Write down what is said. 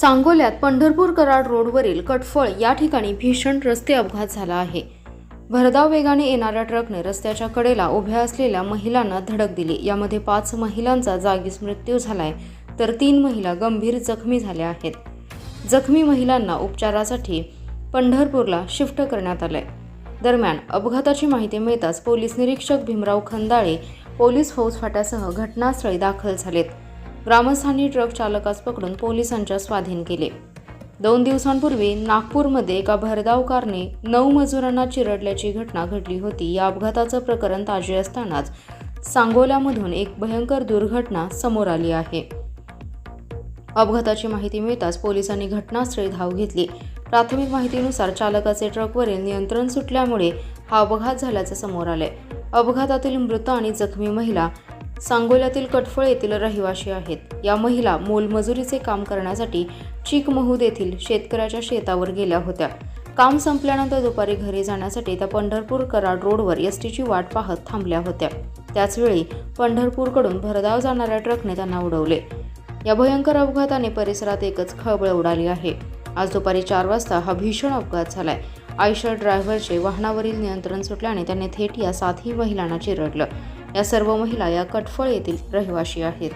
सांगोल्यात पंढरपूर कराड रोडवरील कटफळ या ठिकाणी भीषण रस्ते अपघात झाला आहे. भरधाव वेगाने येणाऱ्या ट्रकने रस्त्याच्या कडेला उभ्या असलेल्या महिलांना धडक दिली. यामध्ये पाच महिलांचा जागीच मृत्यू झालाय तर तीन महिला गंभीर जखमी झाल्या आहेत. जखमी महिलांना उपचारासाठी पंढरपूरला शिफ्ट करण्यात आलंय. दरम्यान अपघाताची माहिती मिळताच पोलीस निरीक्षक भीमराव खंदाळे पोलीस फौजफाट्यासह घटनास्थळी दाखल झालेत. ग्रामस्थांनी ट्रक चालकास पकडून पोलिसांच्या स्वाधीन केले. दोन दिवसांपूर्वी नागपूरमध्ये एका भरधाव कारने नऊ मजुरांना चिरडल्याची घटना घडली होती. या अपघाताचं प्रकरण ताजे असतानाच सांगोल्यामधून एक भयंकर दुर्घटना समोर आली आहे. अपघाताची माहिती मिळताच पोलिसांनी घटनास्थळी धाव घेतली. प्राथमिक माहितीनुसार चालकाचे ट्रकवरील नियंत्रण सुटल्यामुळे हा अपघात झाल्याचं समोर आलंय. अपघातातील मृत आणि जखमी महिला सांगोल्यातील कटफळ येथील रहिवाशी आहेत. या महिला मोलमजुरीचे काम करण्यासाठी चिकमहूद येथील शेतकऱ्याच्या शेतावर गेल्या होत्या. काम संपल्यानंतर दुपारी घरी जाण्यासाठी त्या पंढरपूर कराड रोडवर एस टीची वाट पाहत थांबल्या होत्या. त्याचवेळी पंढरपूरकडून भरधाव जाणाऱ्या ट्रकने त्यांना उडवले. या भयंकर अपघाताने परिसरात एकच खळबळ उडाली आहे. आज दुपारी चार वाजता हा भीषण अपघात झालाय. आयशर ड्रायव्हरचे वाहनावरील नियंत्रण सुटल्याने त्याने थेट या सातही महिलांना चिरडलं. या सर्व महिला या कटफळ येथील रहिवाशी आहेत.